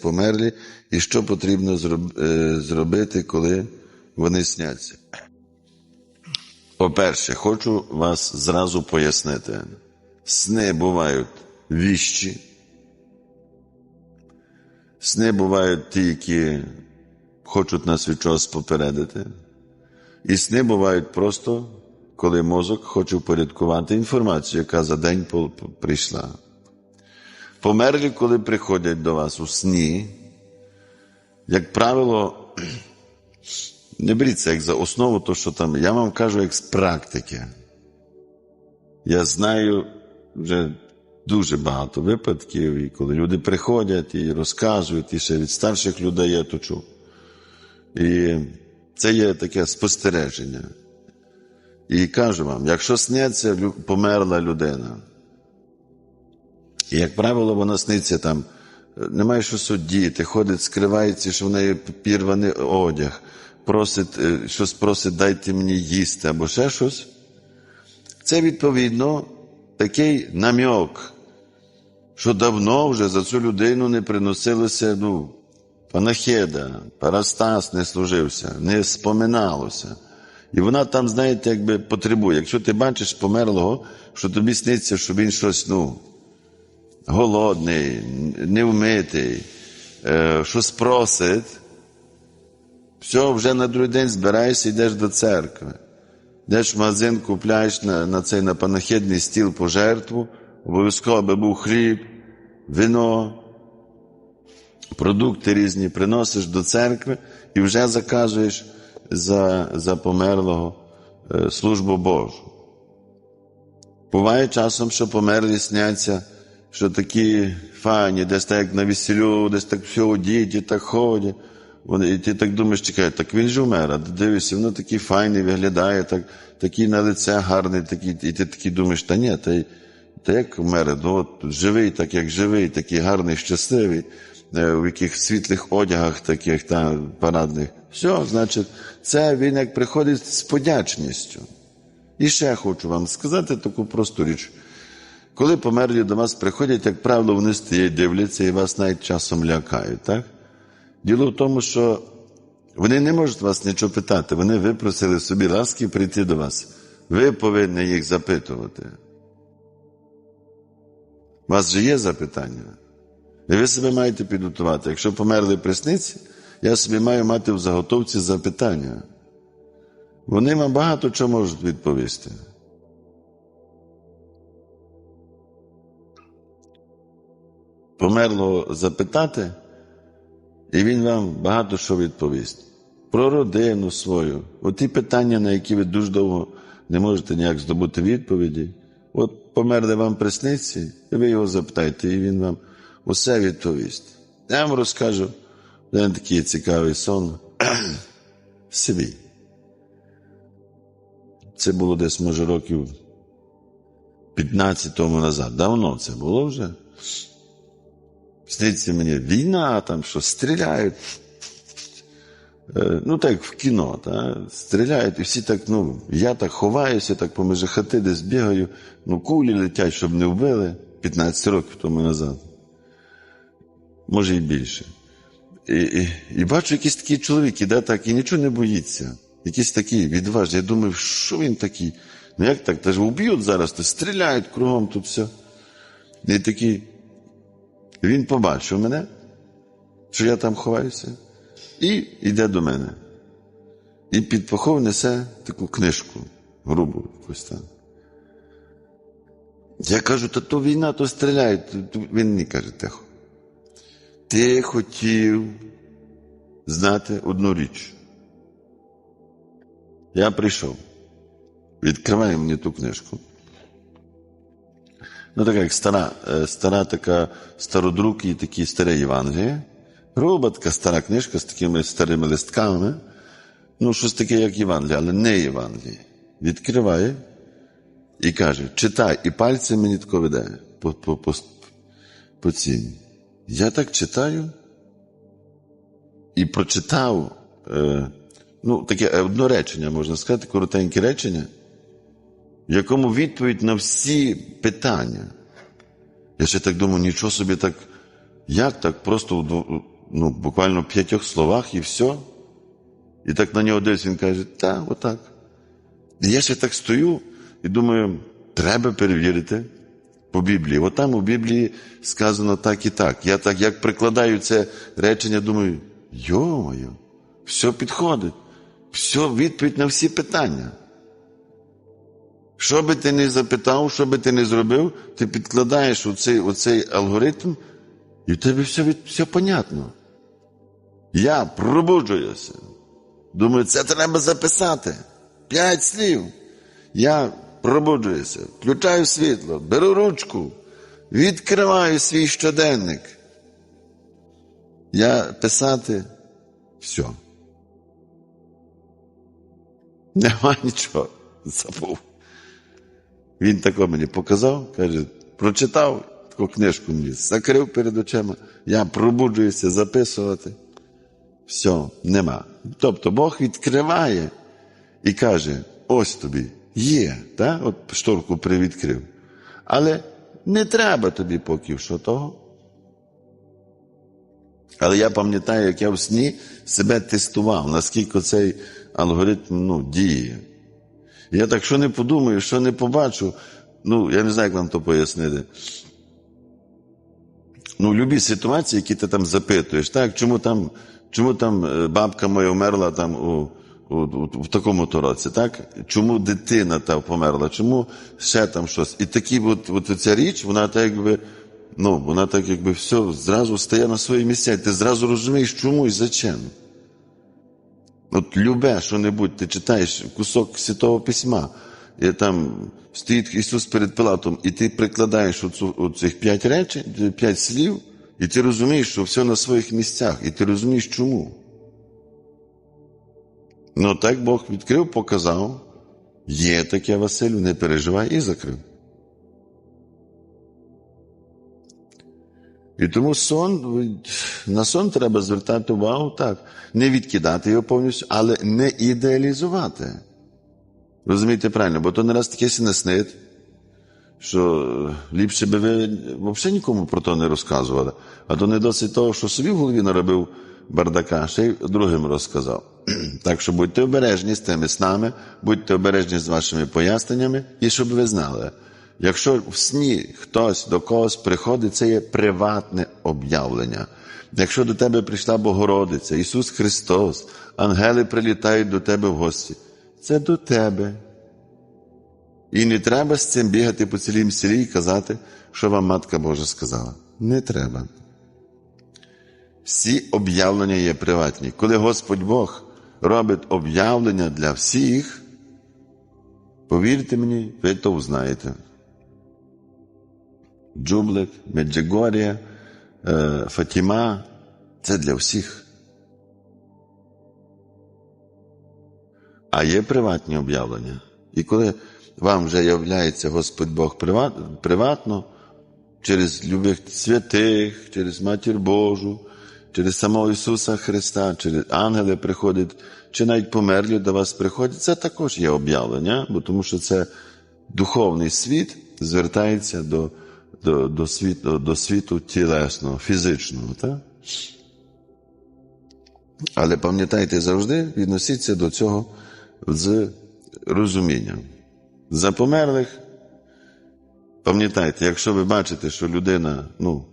померлі, і що потрібно е, зробити, коли вони сняться. По-перше, хочу вас зразу пояснити. Сни бувають віщі. Сни бувають ті, які хочуть нас від чогось попередити. І сни бувають просто, коли мозок хоче впорядкувати інформацію, яка за день прийшла. Померлі, коли приходять до вас у сні, як правило, не беріть це як за основу, то що там. Я вам кажу як з практики. Я знаю вже дуже багато випадків, і коли люди приходять і розказують, і ще від старших людей я то чув. І це є таке спостереження. І кажу вам, якщо сняться померла людина, і, як правило, вона сниться там, е, немає що судіти, ходить, скривається, що в неї пірваний одяг, просить, е, щось просить, дайте мені їсти або ще щось. Це відповідно такий намьок, що давно вже за цю людину не приносилося, ну, панахеда, парастас не служився, не споминалося. І вона там, знаєте, якби потребує. Якщо ти бачиш померлого, що тобі сниться, що він щось, ну, голодний, невмитий, е, щось просить, все, вже на другий день збираєшся і йдеш до церкви. Йдеш в магазин, купляєш на, на цей на панахідний стіл пожертву, обов'язково аби був хліб, вино, продукти різні, приносиш до церкви і вже заказуєш за, за померлого е, службу Божу. Буває часом, що померлі сняться, що такі файні, десь так як на весіллю, десь так все у діті, так ходять. Вони, і ти так думаєш, чекай, так він же вмер, а дивишся, воно такий файний виглядає, так, такий на лице гарний, такий, і ти такий думаєш, та ні, та, та як вмер, ну, от, живий, так як живий, такий гарний, щасливий, е, в яких світлих одягах таких та, парадних. Все, значить, це він як приходить з подячністю. І ще хочу вам сказати таку просту річ. Коли померлі до вас приходять, як правило, вони стоять, дивляться і вас навіть часом лякають, так? Діло в тому, що вони не можуть вас нічого питати, вони випросили собі ласки прийти до вас. Ви повинні їх запитувати. У вас же є запитання. І ви себе маєте підготувати. Якщо померли присниці, я собі маю мати в заготовці запитання. Вони вам багато чого можуть відповісти. Померло запитати, і він вам багато що відповість. Про родину свою. От ті питання, на які ви дуже довго не можете ніяк здобути відповіді. От померли вам присниці, і ви його запитаєте, і він вам усе відповість. Я вам розкажу один такий цікавий сон. Собі. Це було десь, може, років 15 тому назад. Давно це було вже. Сниться мені війна, там що стріляють. Е, Ну, так в кіно, та? стріляють, і всі так, ну, я так ховаюся, так поміж хати десь бігаю, ну, кулі летять, щоб не вбили 15 років тому назад. Може і більше. І, і, і бачу, якийсь такий чоловік іде так і нічого не боїться. Якийсь такий відважний. Я думаю, що він такий? Ну як так? Та ж вб'ють зараз, то стріляють кругом тут все. І такий. Він побачив мене, що я там ховаюся, і йде до мене. І під пахов несе таку книжку, грубу якусь там. Я кажу, та то війна, то стріляють. Він мені каже, тихо. Ти хотів знати одну річ. Я прийшов. Відкриває мені ту книжку. Ну, така як стара, е, стара така стародрук і такі старе Євангеліє. Груба така стара книжка з такими старими листками. Ну, щось таке, як Євангеліє, але не Євангеліє. Відкриває і каже: читай, і пальцем мені тако веде по, по, по, по цім. Я так читаю і прочитав, е, ну, таке одно речення, можна сказати, коротеньке речення, в якому відповідь на всі питання. Я ще так думаю, нічого собі так. Як так? Просто ну, буквально в п'ятьох словах і все. І так на нього дивись, він каже, так, отак. І я ще так стою і думаю, треба перевірити по Біблії. От там у Біблії сказано так і так. Я так як прикладаю це речення, думаю, йо-моє, все підходить, все відповідь на всі питання. Що би ти не запитав, що би ти не зробив, ти підкладаєш оцей, оцей алгоритм, і в тебе все, все понятно. Я пробуджуюся. Думаю, це треба записати. П'ять слів. Я пробуджуюся, включаю світло, беру ручку, відкриваю свій щоденник. Я писати все. Нема нічого. Забув. Він тако мені показав, каже, прочитав таку книжку мені, закрив перед очима, я пробуджуюся записувати. Все, нема. Тобто Бог відкриває і каже: ось тобі, є, так? от шторку привідкрив. Але не треба тобі поки що того. Але я пам'ятаю, як я в сні себе тестував, наскільки цей алгоритм ну, діє. Я так що не подумаю, що не побачу, ну, я не знаю, як вам то пояснити. Ну, любі ситуації, які ти там запитуєш, так, чому там, чому там е, бабка моя вмерла там у, у, у, в такому то році, так? Чому дитина та померла, чому ще там щось. І такі от, от ця річ, вона так якби, ну, вона так якби все зразу стає на свої місця, ти зразу розумієш, чому і зачем. От любе що-небудь, ти читаєш кусок Святого Письма, і там стоїть Ісус перед Пилатом, і ти прикладаєш оцю, оцих п'ять речень, п'ять слів, і ти розумієш, що все на своїх місцях, і ти розумієш, чому. Ну так Бог відкрив, показав, є таке Василю, не переживай і закрив. І тому сон, на сон треба звертати увагу так, не відкидати його повністю, але не ідеалізувати. Розумієте правильно, бо то не раз таке сі що ліпше би ви взагалі нікому про то не розказували, а то не досить того, що собі в голові наробив бардака, ще й другим розказав. Так що будьте обережні з тими снами, будьте обережні з вашими поясненнями, і щоб ви знали, якщо в сні хтось до когось приходить, це є приватне об'явлення. Якщо до тебе прийшла Богородиця, Ісус Христос, ангели прилітають до тебе в гості, це до тебе. І не треба з цим бігати по цілім селі і казати, що вам Матка Божа сказала. Не треба. Всі об'явлення є приватні. Коли Господь Бог робить об'явлення для всіх, повірте мені, ви то узнаєте. Джублик, Меджигорія, е, Фатіма це для всіх. А є приватні об'явлення. І коли вам вже являється Господь Бог приватно, через любих святих, через Матір Божу, через самого Ісуса Христа, через ангели приходять, чи навіть померлі до вас приходять, це також є об'явлення, бо тому що це духовний світ звертається до, до, до, світу, до світу тілесного, фізичного. Так? Але пам'ятайте завжди, відносіться до цього з розумінням. За померлих, пам'ятайте, якщо ви бачите, що людина, ну,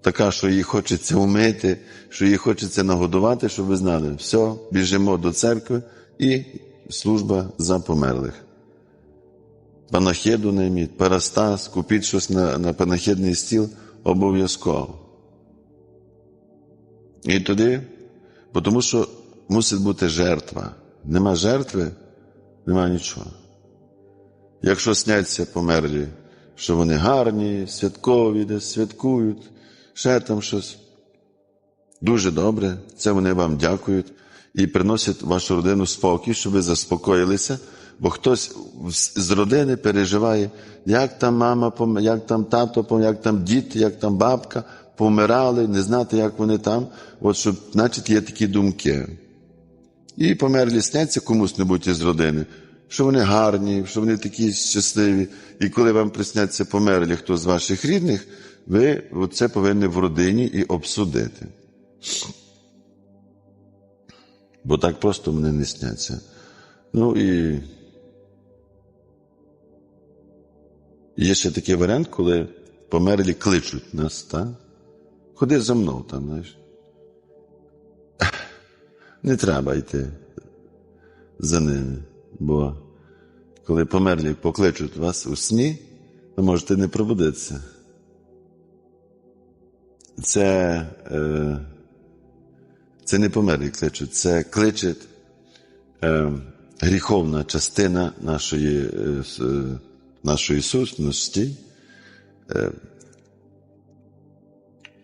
така, що їй хочеться вмити, що їй хочеться нагодувати, щоб ви знали, все, біжимо до церкви і служба за померлих. Панахиду найміть, парастас, купіть щось на, на панахидний стіл обов'язково. І тоді, тому що мусить бути жертва. Нема жертви, нема нічого. Якщо сняться померлі, що вони гарні, святкові, десь святкують, ще там щось. Дуже добре, це вони вам дякують і приносять вашу родину спокій, щоб ви заспокоїлися, бо хтось з родини переживає, як там мама, як там тато, як там діти, як там бабка помирали, не знати, як вони там. От щоб, значить, є такі думки. І померлі сняться комусь-небудь із родини, що вони гарні, що вони такі щасливі. І коли вам присняться померлі хто з ваших рідних, ви це повинні в родині і обсудити. Бо так просто мене не сняться. Ну і є ще такий варіант, коли померлі кличуть нас, так? Ходи за мною там, знаєш. Не треба йти за ними, бо коли померлі покличуть вас у сні, ви можете не пробудитися. Це, е, це не померлі кличуть, це кличе е, гріховна частина нашої, е, е, нашої сутності. Е,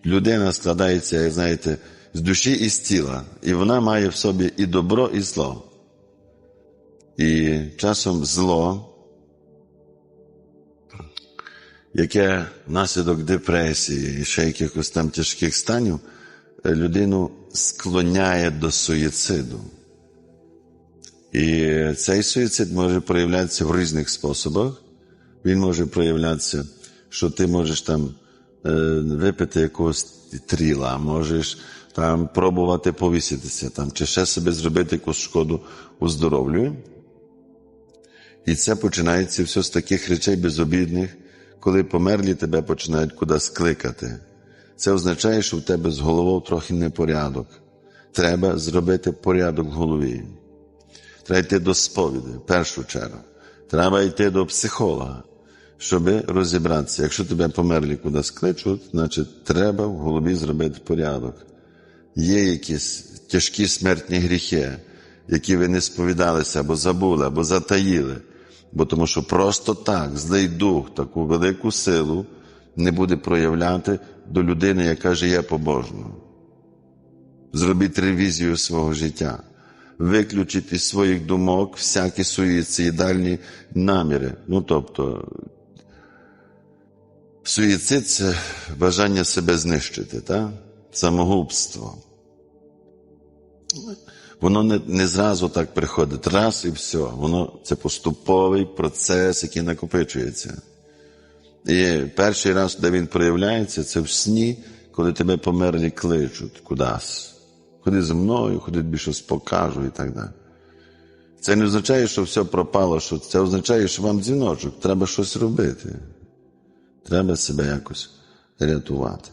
людина складається, як знаєте, з душі і з тіла, і вона має в собі і добро, і зло. І часом зло, яке внаслідок депресії і ще якихось там тяжких станів, е, людину склоняє до суїциду. І цей суїцид може проявлятися в різних способах. Він може проявлятися, що ти можеш там е, випити якогось тріла, можеш там пробувати повіситися, там, чи ще собі зробити якусь шкоду у здоров'ю. І це починається все з таких речей безобідних, коли померлі тебе починають кудись кликати. Це означає, що в тебе з головою трохи непорядок. Треба зробити порядок в голові. Треба йти до сповіді, в першу чергу. Треба йти до психолога, щоб розібратися. Якщо тебе померлі кудись кличуть, значить треба в голові зробити порядок. Є якісь тяжкі смертні гріхи, які ви не сповідалися або забули, або затаїли. Бо тому що просто так злий дух таку велику силу не буде проявляти до людини, яка живе побожно. Зробіть ревізію свого життя, виключіть із своїх думок всякі суїцидальні наміри. Ну тобто, суїцид це бажання себе знищити, так? самогубство. Воно не, не зразу так приходить, раз і все. Воно це поступовий процес, який накопичується. І перший раз, де він проявляється, це в сні, коли тебе померлі кличуть кудись. Ходи зі мною, ходи тобі щось і так далі. Це не означає, що все пропало, що це означає, що вам дзвіночок, треба щось робити. Треба себе якось рятувати.